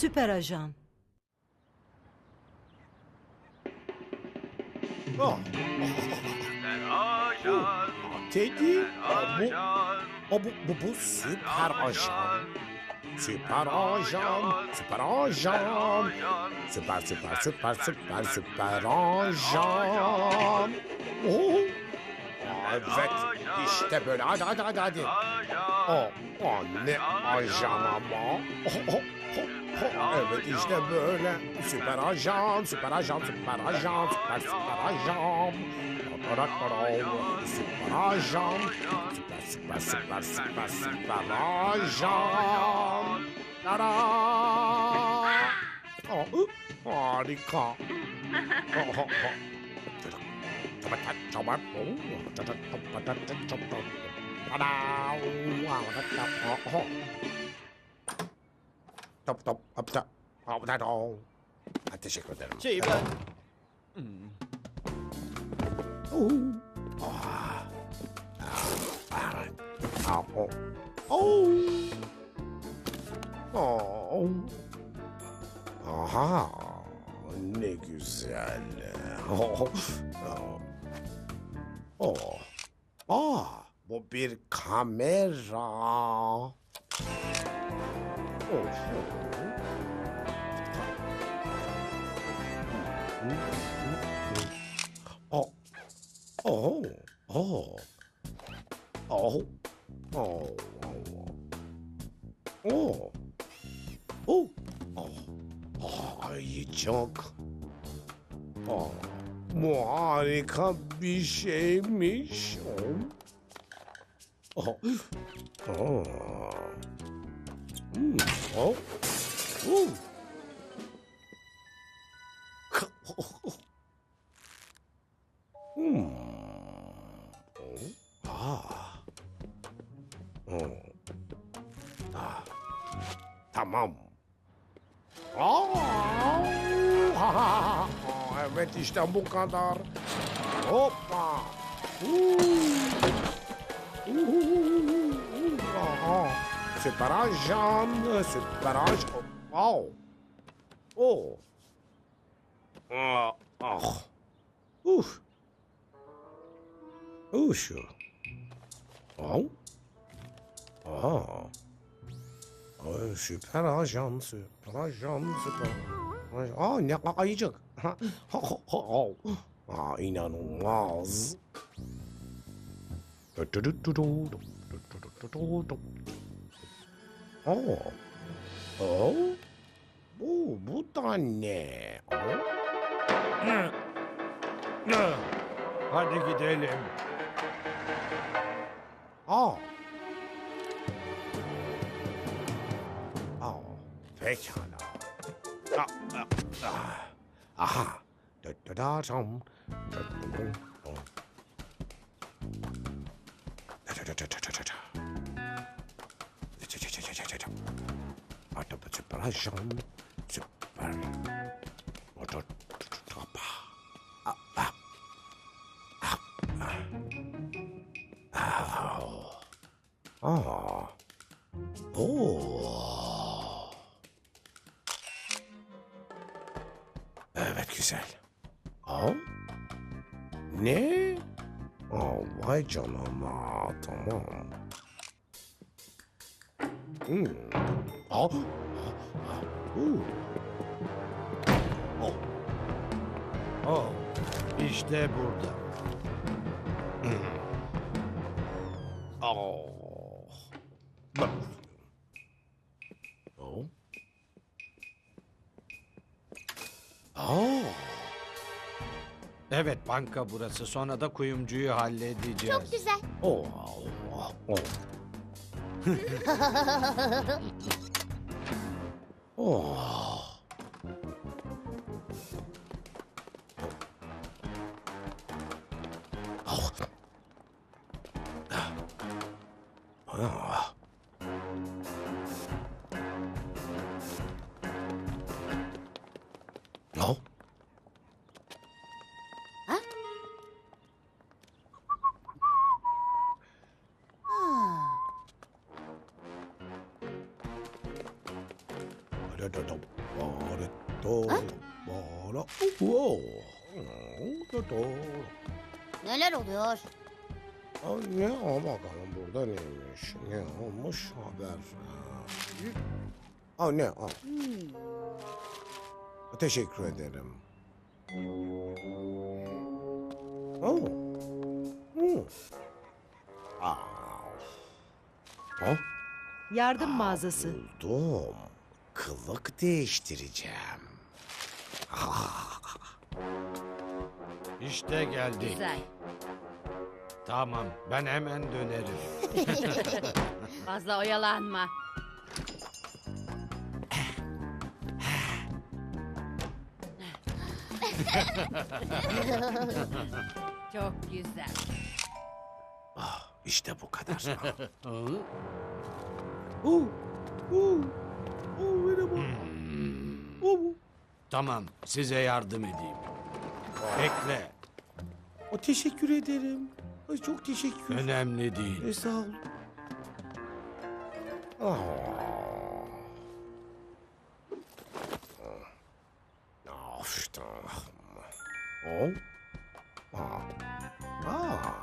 Süper ajan. Oh, Süper ajan. Teddy, aa, bu, o, bu, bu, bu süper ajan. Süper ajan, süper ajan. Süper, süper, süper, süper, süper ajan. Oh. Aa, Evet, işte böyle. Hadi, hadi, hadi, hadi. Ajan. O, o ne ajan ama. Oh, oh, oh, 19 là. Super agent, super agent, super agent, super, super agent. Super agent, super, super, super, super, super agent. Tada! Oh, oh, les cons. Oh, oh, oh. Tada! Oh, oh, oh. Top top top top. Top top top. Ha, teşekkür ederim. Şey ben... Oo. Ah. Ah. Ah. Oh. Oh. Oh. Aha. Ne güzel. Oh. Oh. Oh. Ah, bu bir kamera. Oh. Oh. Oh. Oh. Oh. Oh. Oh. Oh. Oh. Ay çok. Oh. Bu harika bir şeymiş. Oh. Oh. Oh. Hmm. Oh. Ooh. hmm. Oh. Ah. Hmm. Ah. Tamam. Oh. oh. Evet işte bu kadar. Hoppa. Uh. Uh. Uh. Uh. Uh. Uh. Uh. Süt baraj, um, süt baraj. Oh. Oh. Oh. oh. Uf. Uf. Oh. Aha. Ay, süper ajan, süper ajan, süper. Aa ne ayıcık. Aa inanılmaz. Oo. Oo. Bu, bu da ne? Oo. Hadi gidelim. Aa. Aa, pekala. Ah, ah, ah. Aha. Da, da, da, dam. Da. Da, da, da, da, da, da, da, da. Da, Ajan Süpermen. Aa. Oo. Evet güzel. Aa. Ne? Aa, vay canına. Tamam. Hmm. Aa. Uh. Oh. Oh, işte burada. Oh. Bak. Oh. Oh. Evet banka burası. Sonra da kuyumcuyu halledeceğiz. Çok güzel. Oh. Oh. Oh. oh. Oh. Oh. Da da. Neler oluyor? Aa, Ne o bakalım burada neymiş? Ne olmuş haber? Aa, ne? Aa. Teşekkür ederim. Oh. Hmm. Aa. Oh, Yardım mağazası. buldum. Kılık değiştireceğim. İşte geldik. Güzel. Tamam ben hemen dönerim. Fazla oyalanma. Çok güzel. Ah, işte bu kadar. Oh, oh, oh, merhaba. Oh, Tamam size yardım edeyim. Bekle. oh, teşekkür ederim. Ay, çok teşekkür. Önemli değil. E, sağ ol. Ah. Oh. Ah. Ah.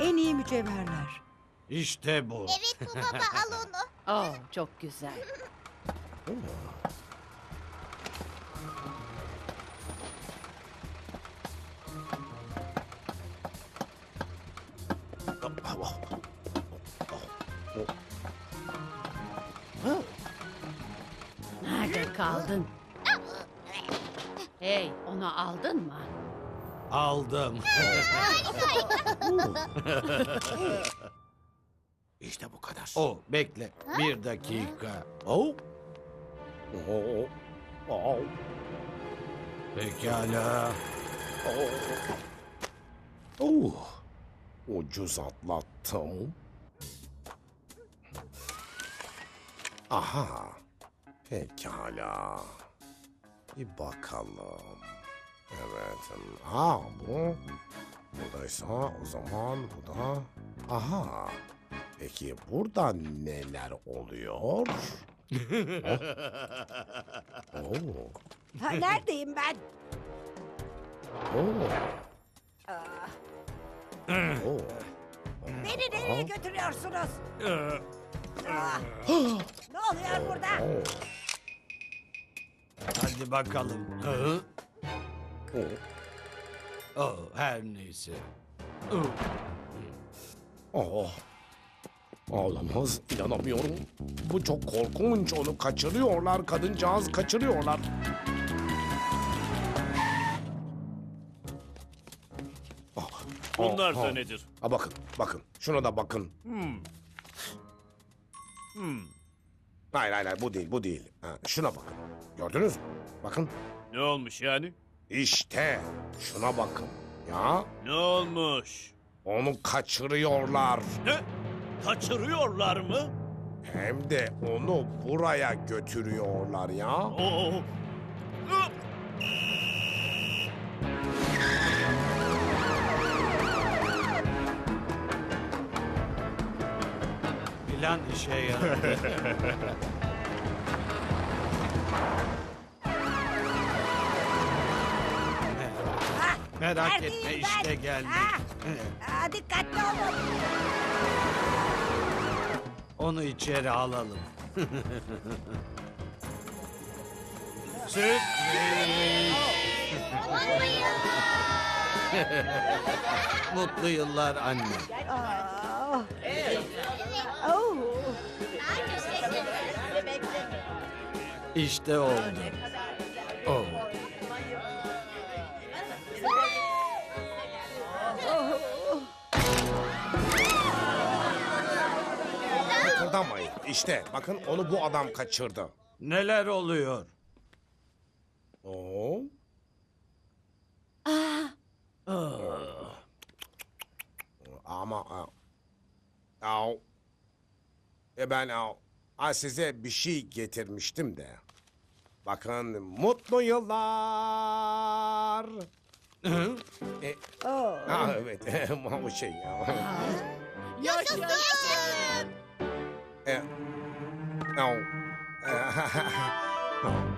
En iyi mücevherler. İşte bu. Evet bu baba al onu. Oh, çok güzel. Nerede kaldın? Hey, onu aldın mı? Aldım. İşte bu kadar. o bekle. Bir dakika. Oh. Oh. Oh. Pekala. Oh. Ucuz atlattım. Aha. Pekala. Bir bakalım. Evet. Ha bu. Buradaysa o zaman bu da. Aha. Peki burada neler oluyor? oh. Oh. Ha, neredeyim ben? Oh. Oh. Beni nereye götürüyorsunuz? Ah, ne oluyor burada? Oh. Hadi bakalım. Hı? Oh. Oh, her neyse. Oh, Oh. Ağlamaz, inanamıyorum. Bu çok korkunç, onu kaçırıyorlar, kadıncağız kaçırıyorlar. Ah, Bunlar ah, da ah. nedir? Ha, bakın, bakın. Şuna da bakın. Hmm. Hayır, hayır, hayır, bu değil, bu değil. Ha, şuna bakın. Gördünüz mü? Bakın. Ne olmuş yani? İşte, şuna bakın. Ya, Ne olmuş? onu kaçırıyorlar. Ne? Kaçırıyorlar mı? Hem de onu buraya götürüyorlar ya. Oo. Plan işe yaradı. Merak neredeyim etme ben? işte geldik. Ah, ah, dikkatli olun. Onu içeri alalım. Süt Mutlu yıllar anne. Ah. İşte oldu. Oh. Kıpırdamayın. İşte bakın onu bu adam kaçırdı. Neler oluyor? Oo. Ama a- au. E ben au. Ha, size bir şey getirmiştim de. Bakın mutlu yıllar. Hı? E, Oh. ha, evet bu şey ya. Yaşasın. E, au. Oh.